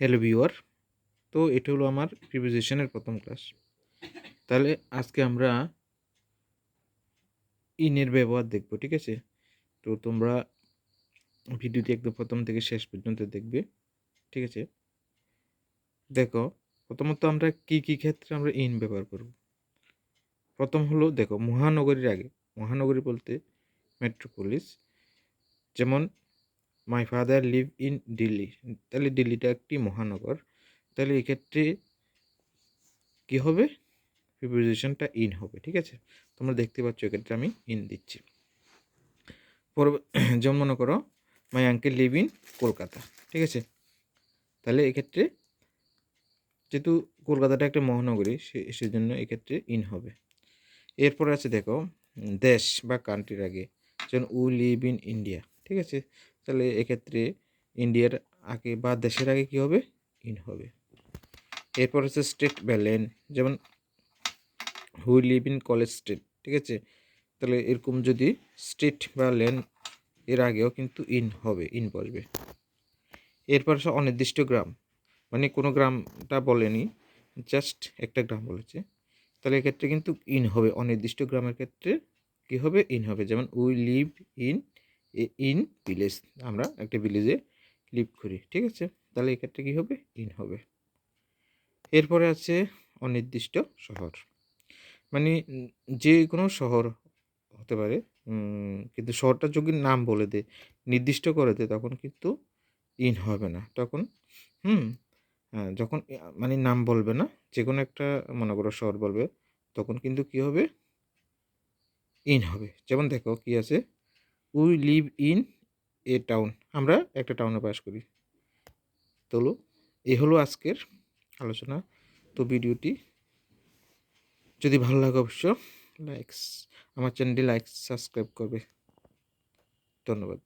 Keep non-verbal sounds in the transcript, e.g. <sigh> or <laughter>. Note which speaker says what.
Speaker 1: Hello viewer তো এটা হলো আমার প্রিভিজেশনের প্রথম ক্লাস তাহলে আজকে আমরা ইনের ব্যবহার দেখব, ঠিক আছে? তো তোমরা ভিডিওটি একদম প্রথম থেকে শেষ পর্যন্ত দেখবে, ঠিক আছে? দেখো, প্রথমত আমরা কি কি ক্ষেত্রে আমরা ইন ব্যবহার করব? প্রথম হলো, দেখো, মহানগরীর আগে, মহানগরী বলতে মেট্রোপলিস যেমন my father live in Delhi তাহলে দিল্লিটা একটি মহানগর। তাহলে এক্ষেত্রে কী হবে? প্রিপোজিশনটা ইন হবে, ঠিক আছে? তোমরা দেখতে পাচ্ছ এক্ষেত্রে আমি ইন দিচ্ছি। পর, <clears throat> যেমন মনে করো my uncle live in Kolkata, ঠিক আছে? তাহলে এক্ষেত্রে যেহেতু কলকাতাটা একটা মহানগরী, সে, সেজন্য এক্ষেত্রে ইন হবে। এরপর আছে দেখো, দেশ বা কান্ট্রির আগে, যেমন উ লিভ ইন ইন্ডিয়া ঠিক আছে? তাহলে এক্ষেত্রে ইন্ডিয়ার আগে বা দেশের আগে কী হবে? ইন হবে। এরপর হচ্ছে স্টেট বা ল্যান্ড যেমন we live in college state ঠিক আছে? তাহলে এরকম যদি স্টেট বা ল্যান্ড এর আগেও কিন্তু ইন হবে, ইন বসবে। এরপর হচ্ছে অনির্দিষ্ট গ্রাম মানে কোনো গ্রামটা বলেনি জাস্ট একটা গ্রাম বলেছে। তাহলে এক্ষেত্রে কিন্তু ইন হবে, অনির্দিষ্ট গ্রামের ক্ষেত্রে কী হবে? ইন হবে। যেমন we live in in village আমরা একটা ভিলেজে লিভ করি, ঠিক আছে? তাহলে এক্ষেত্রে কী হবে? ইন হবে। এরপরে আছে অনির্দিষ্ট শহর। মানে যে কোনো শহর হতে পারে কিন্তু শহরটা যদি নাম বলে দে নির্দিষ্ট করে দে তখন কিন্তু ইন হবে না। তখন, হুম যখন মানে নাম বলবে না যে কোনো একটা, মনে করো শহর বলবে, তখন কিন্তু কি হবে? ইন হবে। যেমন দেখো কি আছে we live in a town. আমরা একটা টাউনে বাস করি। তোলো, এ হলো আজকের আলোচনা। তো ভিডিওটি যদি ভালো লাগে অবশ্য লাইকস আমার চ্যানেলটি লাইক সাবস্ক্রাইব করবে। ধন্যবাদ।